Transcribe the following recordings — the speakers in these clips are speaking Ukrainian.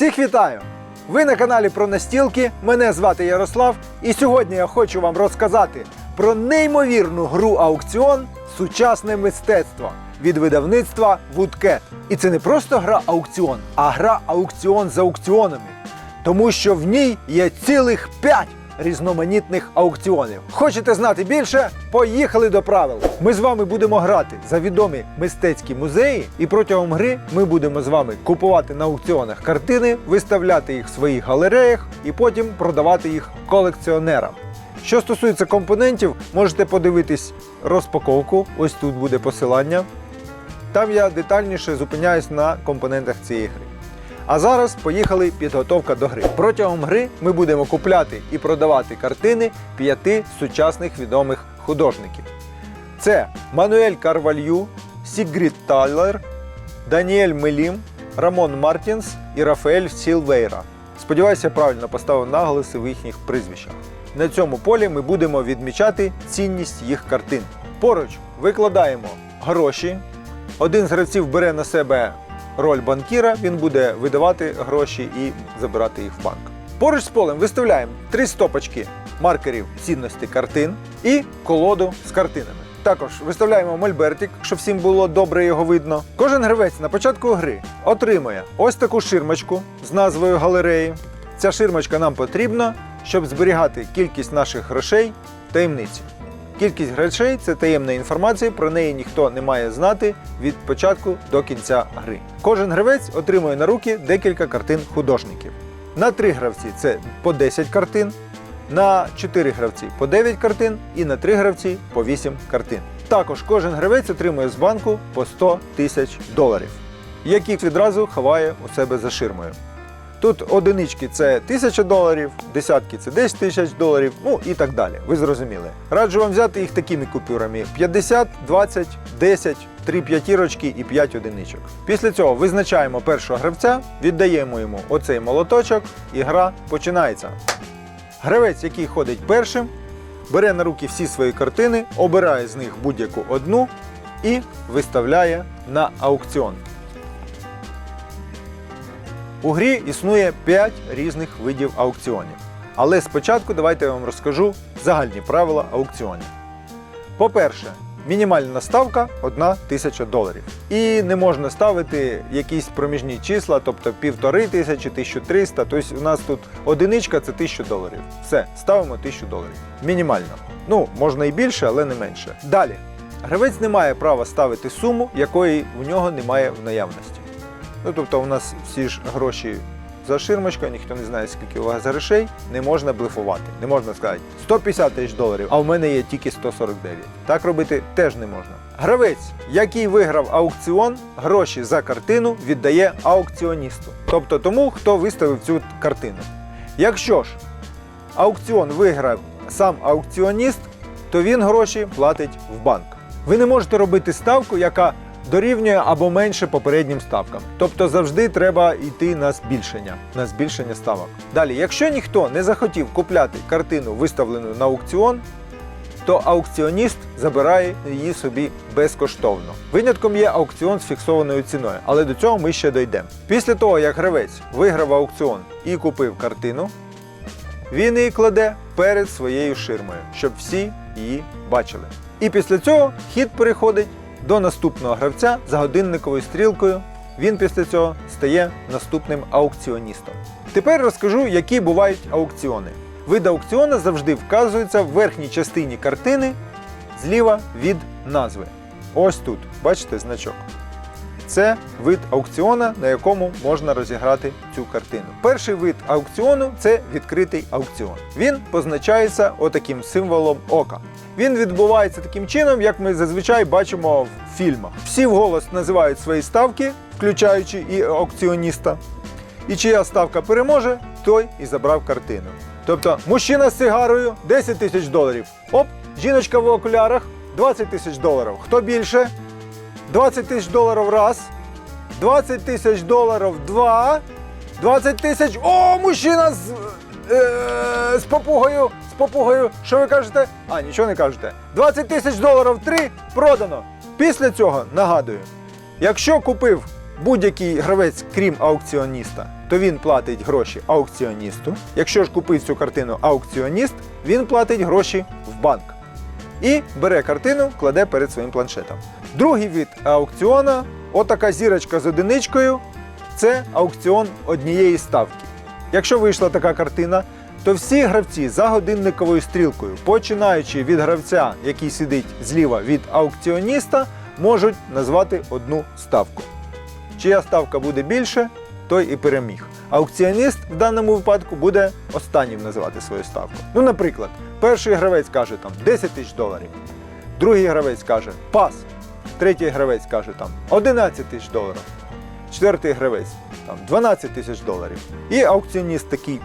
Всіх вітаю! Ви на каналі про настілки. Мене звати Ярослав, і сьогодні я хочу вам розказати про неймовірну гру аукціон Сучасне мистецтво від видавництва Woodcat. І це не просто гра аукціон, а гра аукціон з аукціонами. Тому що в ній є цілих 5 різноманітних аукціонів. Хочете знати більше? Поїхали до правил. Ми з вами будемо грати за відомі мистецькі музеї, і протягом гри ми будемо з вами купувати на аукціонах картини, виставляти їх в своїх галереях і потім продавати їх колекціонерам. Що стосується компонентів, можете подивитись розпаковку. Ось тут буде посилання. Там я детальніше зупиняюсь на компонентах цієї гри. А зараз поїхали підготовка до гри. Протягом гри ми будемо купляти і продавати картини п'яти сучасних відомих художників. Це Мануель Карвалью, Сігрід Тайлер, Даніель Мелім, Рамон Мартінс і Рафаель Сілвейра. Сподіваюся, правильно поставив наголоси в їхніх прізвищах. На цьому полі ми будемо відмічати цінність їх картин. Поруч викладаємо гроші. Один з гравців бере на себе роль банкіра, він буде видавати гроші і забирати їх в банк. Поруч з полем виставляємо три стопочки маркерів цінності картин і колоду з картинами. Також виставляємо мольбертик, щоб всім було добре його видно. Кожен гравець на початку гри отримує ось таку ширмочку з назвою галереї. Ця ширмочка нам потрібна, щоб зберігати кількість наших грошей в таємниці. Кількість грошей це таємна інформація, про неї ніхто не має знати від початку до кінця гри. Кожен гравець отримує на руки декілька картин художників. На 3 гравці це по 10 картин, на 4 гравці по 9 картин і на 3 гравці по 8 картин. Також кожен гравець отримує з банку по 100 тисяч доларів, які відразу ховає у себе за ширмою. Тут одинички це 1000 доларів, десятки це 10 тисяч доларів, ну і так далі. Ви зрозуміли. Раджу вам взяти їх такими купюрами: 50, 20, 10, 3 п'ятірочки і 5 одиничок. Після цього визначаємо першого гравця, віддаємо йому оцей молоточок, і гра починається. Гравець, який ходить першим, бере на руки всі свої картини, обирає з них будь-яку одну і виставляє на аукціон. У грі існує 5 різних видів аукціонів. Але спочатку давайте я вам розкажу загальні правила аукціонів. По-перше, мінімальна ставка 1 тисяча доларів. І не можна ставити якісь проміжні числа, тобто півтори тисячі, 1300. Тобто у нас тут одиничка це 1000 доларів. Все, ставимо 1000 доларів. Мінімально. Ну, можна і більше, але не менше. Далі. Гравець не має права ставити суму, якої в нього немає в наявності. Ну, тобто, у нас всі ж гроші за ширмочкою, ніхто не знає, скільки у вас грошей, не можна блефувати. Не можна сказати 150 тисяч доларів, а в мене є тільки 149. Так робити теж не можна. Гравець, який виграв аукціон, гроші за картину віддає аукціоністу, тобто тому, хто виставив цю картину. Якщо ж аукціон виграв сам аукціоніст, то він гроші платить в банк. Ви не можете робити ставку, яка дорівнює або менше попереднім ставкам. Тобто завжди треба йти на збільшення, на збільшення ставок. Далі, якщо ніхто не захотів купляти картину, виставлену на аукціон, то аукціоніст забирає її собі безкоштовно. Винятком є аукціон з фіксованою ціною, але до цього ми ще дійдемо. Після того, як гравець виграв аукціон і купив картину, він її кладе перед своєю ширмою, щоб всі її бачили. І після цього хід переходить до наступного гравця за годинниковою стрілкою. Він після цього стає наступним аукціоністом. Тепер розкажу, які бувають аукціони. Вид аукціона завжди вказується в верхній частині картини зліва від назви. Ось тут, бачите значок. Це вид аукціона, на якому можна розіграти цю картину. Перший вид аукціону це відкритий аукціон. Він позначається отаким символом ока. Він відбувається таким чином, як ми зазвичай бачимо в фільмах. Всі вголос називають свої ставки, включаючи і аукціоніста. І чия ставка переможе, той і забрав картину. Тобто, мужчина з сигарою 10 тисяч доларів. Оп, жіночка в окулярах 20 тисяч доларів. Хто більше? 20 тисяч доларів раз, 20 тисяч доларів два, 20 тисяч. О, мужчина з, е, з попугою. З попугою. Що ви кажете? А, нічого не кажете. 20 тисяч доларів три продано. Після цього нагадую, якщо купив будь-який гравець, крім аукціоніста, то він платить гроші аукціоністу. Якщо ж купив цю картину аукціоніст, він платить гроші в банк. І бере картину, кладе перед своїм планшетом. Другий вид аукціона отака зірочка з одиничкою це аукціон однієї ставки. Якщо вийшла така картина, то всі гравці за годинниковою стрілкою, починаючи від гравця, який сидить зліва від аукціоніста, можуть назвати одну ставку. Чия ставка буде більше, той і переміг. Аукціоніст в даному випадку буде останнім називати свою ставку. Ну, наприклад, перший гравець каже там 10 тисяч доларів, другий гравець каже пас, третій гравець каже там 11 тисяч доларів, четвертий гравець там 12 тисяч доларів. І аукціоніст такий.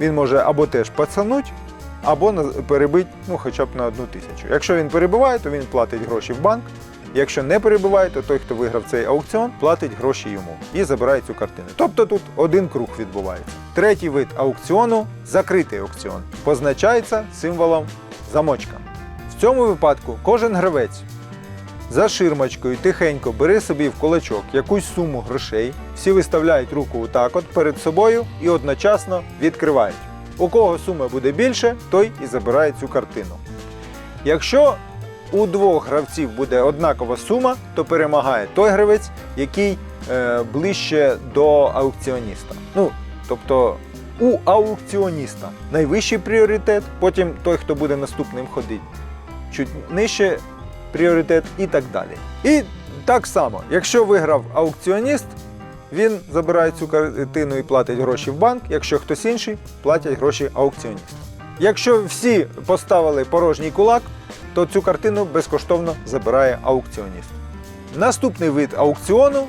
Він може або теж пацануть, або перебить ну, хоча б на одну тисячу. Якщо він перебиває, то він платить гроші в банк. Якщо не перебиває, то той, хто виграв цей аукціон, платить гроші йому і забирає цю картину. Тобто тут один круг відбувається. Третій вид аукціону закритий аукціон, позначається символом замочка. В цьому випадку кожен гравець за ширмочкою тихенько бери собі в кулачок якусь суму грошей, всі виставляють руку отак от перед собою і одночасно відкривають. У кого сума буде більше, той і забирає цю картину. Якщо у двох гравців буде однакова сума, то перемагає той гравець, який е, ближче до аукціоніста. Ну, тобто у аукціоніста найвищий пріоритет, потім той, хто буде наступним ходити, чуть нижче пріоритет і так далі. І так само, якщо виграв аукціоніст, він забирає цю картину і платить гроші в банк, якщо хтось інший, платять гроші аукціоністу. Якщо всі поставили порожній кулак, то цю картину безкоштовно забирає аукціоніст. Наступний вид аукціону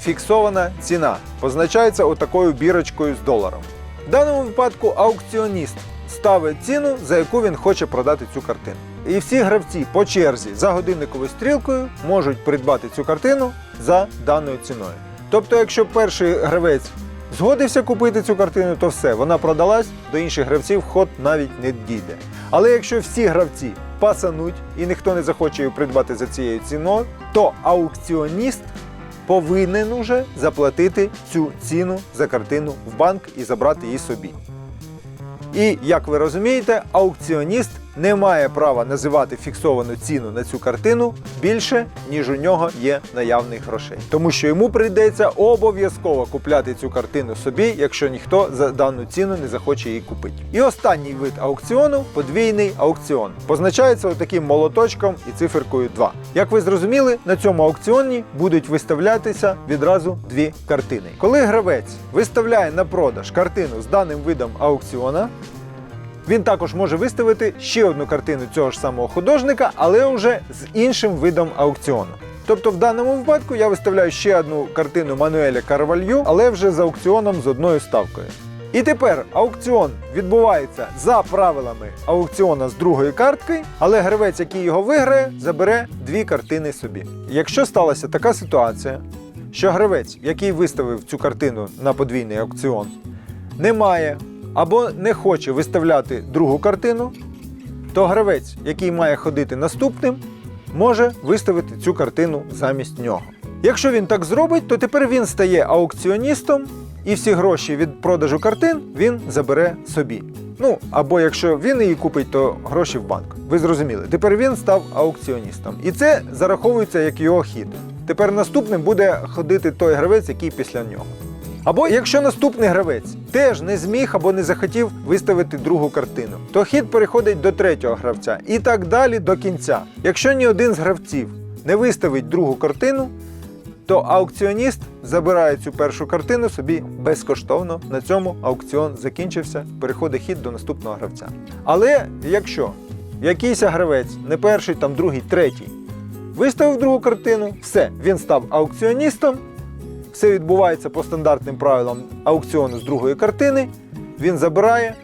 фіксована ціна. Позначається отакою бірочкою з доларом. В даному випадку аукціоніст ставить ціну, за яку він хоче продати цю картину. І всі гравці по черзі за годинниковою стрілкою можуть придбати цю картину за даною ціною. Тобто, якщо перший гравець згодився купити цю картину, то все, вона продалась, до інших гравців ход навіть не дійде. Але якщо всі гравці пасануть і ніхто не захоче її придбати за цією ціною, то аукціоніст повинен уже заплатити цю ціну за картину в банк і забрати її собі. І як ви розумієте, аукціоніст не має права називати фіксовану ціну на цю картину більше, ніж у нього є наявних грошей. Тому що йому прийдеться обов'язково купляти цю картину собі, якщо ніхто за дану ціну не захоче її купити. І останній вид аукціону подвійний аукціон. Позначається отаким молоточком і циферкою 2. Як ви зрозуміли, на цьому аукціоні будуть виставлятися відразу дві картини. Коли гравець виставляє на продаж картину з даним видом аукціона, він також може виставити ще одну картину цього ж самого художника, але вже з іншим видом аукціону. Тобто в даному випадку я виставляю ще одну картину Мануеля Карвалью, але вже з аукціоном з одною ставкою. І тепер аукціон відбувається за правилами аукціона з другої картки, але гравець, який його виграє, забере дві картини собі. Якщо сталася така ситуація, що гравець, який виставив цю картину на подвійний аукціон, не має або не хоче виставляти другу картину, то гравець, який має ходити наступним, може виставити цю картину замість нього. Якщо він так зробить, то тепер він стає аукціоністом і всі гроші від продажу картин він забере собі. Ну або якщо він її купить, то гроші в банк. Ви зрозуміли. Тепер він став аукціоністом. І це зараховується як його хід. Тепер наступним буде ходити той гравець, який після нього. Або якщо наступний гравець теж не зміг або не захотів виставити другу картину, то хід переходить до третього гравця і так далі до кінця. Якщо ні один з гравців не виставить другу картину, то аукціоніст забирає цю першу картину собі безкоштовно. На цьому аукціон закінчився, переходить хід до наступного гравця. Але якщо якийсь гравець, не перший, там другий, третій, виставив другу картину, все, він став аукціоністом, все відбувається по стандартним правилам аукціону з другої картини. Він забирає.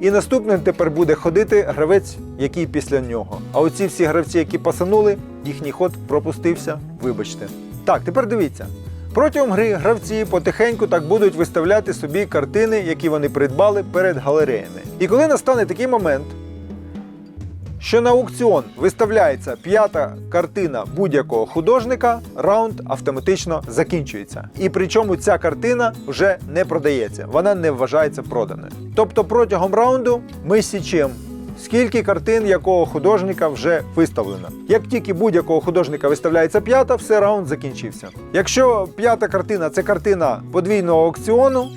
І наступним тепер буде ходити гравець, який після нього. А оці всі гравці, які пасанули, їхній ход пропустився. Вибачте. Так, тепер дивіться. Протягом гри гравці потихеньку так будуть виставляти собі картини, які вони придбали перед галереями. І коли настане такий момент, що на аукціон виставляється п'ята картина будь-якого художника, раунд автоматично закінчується. І причому ця картина вже не продається, вона не вважається проданою. Тобто протягом раунду ми січемо. Скільки картин якого художника вже виставлено. Як тільки будь-якого художника виставляється п'ята, все раунд закінчився. Якщо п'ята картина це картина подвійного аукціону,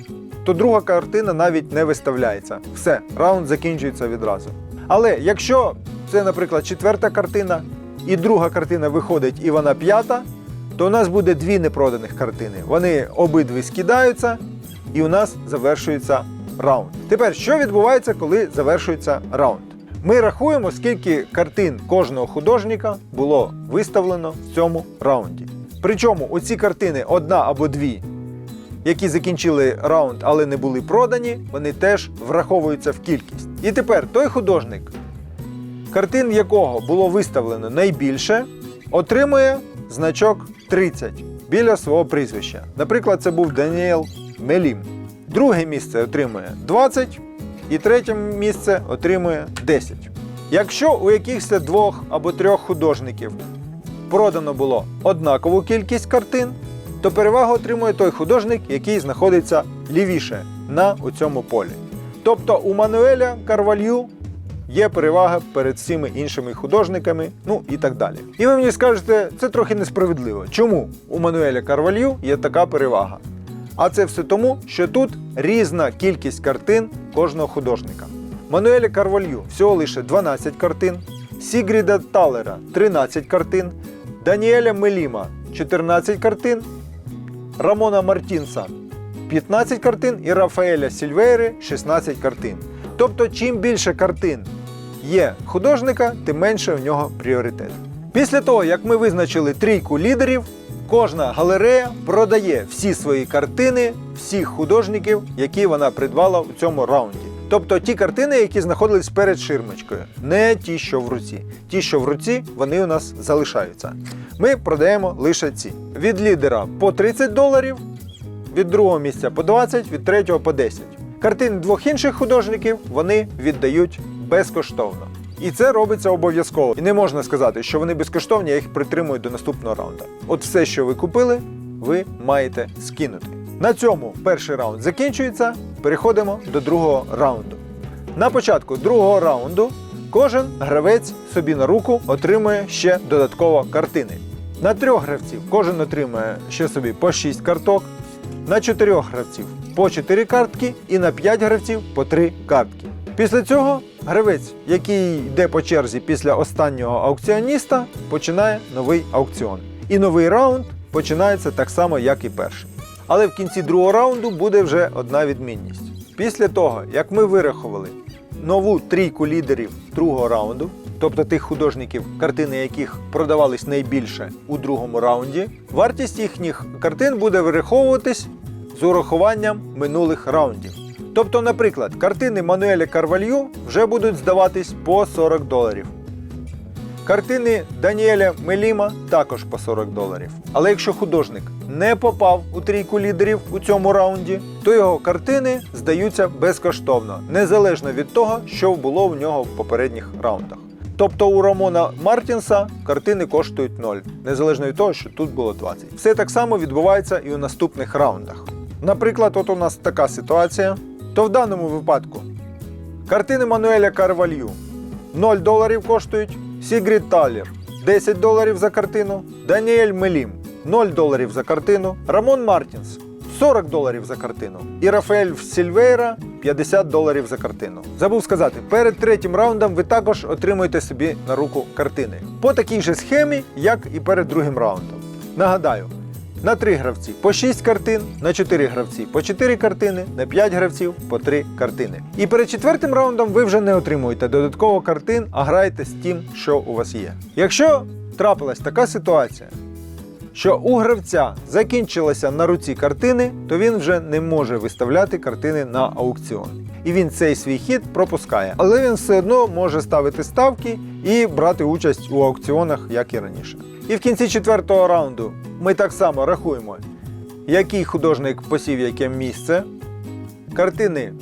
то друга картина навіть не виставляється. Все, раунд закінчується відразу. Але якщо це, наприклад, четверта картина, і друга картина виходить і вона п'ята, то у нас буде дві непроданих картини. Вони обидві скидаються, і у нас завершується раунд. Тепер, що відбувається, коли завершується раунд? Ми рахуємо, скільки картин кожного художника було виставлено в цьому раунді. Причому оці картини одна або дві, які закінчили раунд, але не були продані, вони теж враховуються в кількість. І тепер той художник, картин якого було виставлено найбільше, отримує значок 30 біля свого прізвища. Наприклад, це був Даніел Мелім. Друге місце отримує 20, і третє місце отримує 10. Якщо у якихось двох або трьох художників продано було однакову кількість картин, то перевагу отримує той художник, який знаходиться лівіше на цьому полі. Тобто у Мануеля Карвалью є перевага перед всіми іншими художниками, ну і так далі. І ви мені скажете, це трохи несправедливо. Чому у Мануеля Карвалью є така перевага? А це все тому, що тут різна кількість картин кожного художника. Мануеля Карвалью всього лише 12 картин, Сігріда Талера 13 картин, Даніеля Меліма 14 картин, Рамона Мартінса 15 картин і Рафаеля Сільвейри 16 картин. Тобто, чим більше картин є художника, тим менше в нього пріоритет. Після того, як ми визначили трійку лідерів, кожна галерея продає всі свої картини всіх художників, які вона придбала у цьому раунді. Тобто ті картини, які знаходились перед ширмочкою, не ті, що в руці. Ті, що в руці, вони у нас залишаються. Ми продаємо лише ці. Від лідера по 30 доларів, від другого місця по 20, від третього по 10. Картини двох інших художників вони віддають безкоштовно. І це робиться обов'язково. І не можна сказати, що вони безкоштовні, я їх притримую до наступного раунду. От все, що ви купили, ви маєте скинути. На цьому перший раунд закінчується. Переходимо до другого раунду. На початку другого раунду кожен гравець собі на руку отримує ще додатково картини. На трьох гравців кожен отримує ще собі по 6 карток, на чотирьох гравців по 4 картки і на 5 гравців по 3 картки. Після цього гравець, який йде по черзі після останнього аукціоніста, починає новий аукціон. І новий раунд починається так само, як і перший. Але в кінці другого раунду буде вже одна відмінність. Після того, як ми вирахували нову трійку лідерів другого раунду, тобто тих художників, картини яких продавались найбільше у другому раунді, вартість їхніх картин буде вираховуватись з урахуванням минулих раундів. Тобто, наприклад, картини Мануеля Карвалью вже будуть здаватись по 40 доларів. Картини Даніеля Меліма також по 40 доларів. Але якщо художник не попав у трійку лідерів у цьому раунді, то його картини здаються безкоштовно, незалежно від того, що було в нього в попередніх раундах. Тобто у Рамона Мартінса картини коштують 0, незалежно від того, що тут було 20. Все так само відбувається і у наступних раундах. Наприклад, от у нас така ситуація, то в даному випадку картини Мануеля Карвалью. 0 доларів коштують, Сігрід Таллер 10 доларів за картину, Даніель Мелім. 0 доларів за картину, Рамон Мартінс. 40 доларів за картину. І Рафаель Сільвейра 50 доларів за картину. Забув сказати, перед третім раундом ви також отримуєте собі на руку картини. По такій же схемі, як і перед другим раундом. Нагадаю, на 3 гравці по 6 картин, на 4 гравці по 4 картини, на 5 гравців по 3 картини. І перед четвертим раундом ви вже не отримуєте додатково картин, а граєте з тим, що у вас є. Якщо трапилась така ситуація, що у гравця закінчилися на руці картини, то він вже не може виставляти картини на аукціон. І він цей свій хід пропускає. Але він все одно може ставити ставки і брати участь у аукціонах, як і раніше. І в кінці четвертого раунду ми так само рахуємо, який художник посів яке місце. Картини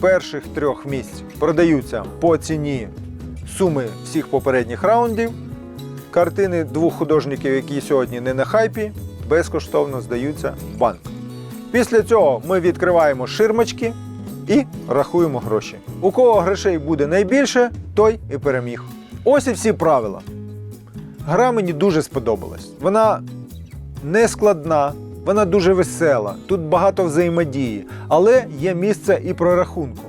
перших трьох місць продаються по ціні суми всіх попередніх раундів. Картини двох художників, які сьогодні не на хайпі, безкоштовно здаються в банк. Після цього ми відкриваємо ширмочки і рахуємо гроші. У кого грошей буде найбільше, той і переміг. Ось і всі правила. Гра мені дуже сподобалась. Вона не складна, вона дуже весела, тут багато взаємодії, але є місце і прорахунку.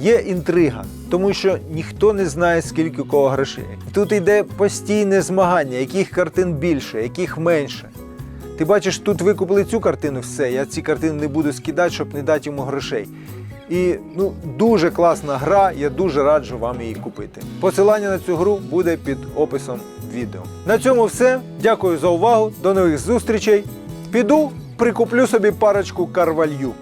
Є інтрига, тому що ніхто не знає, скільки у кого грошей. Тут йде постійне змагання, яких картин більше, яких менше. Ти бачиш, тут ви купили цю картину, все, я ці картини не буду скидати, щоб не дати йому грошей. І ну, дуже класна гра, я дуже раджу вам її купити. Посилання на цю гру буде під описом відео. На цьому все. Дякую за увагу. До нових зустрічей. Піду прикуплю собі парочку карвалью.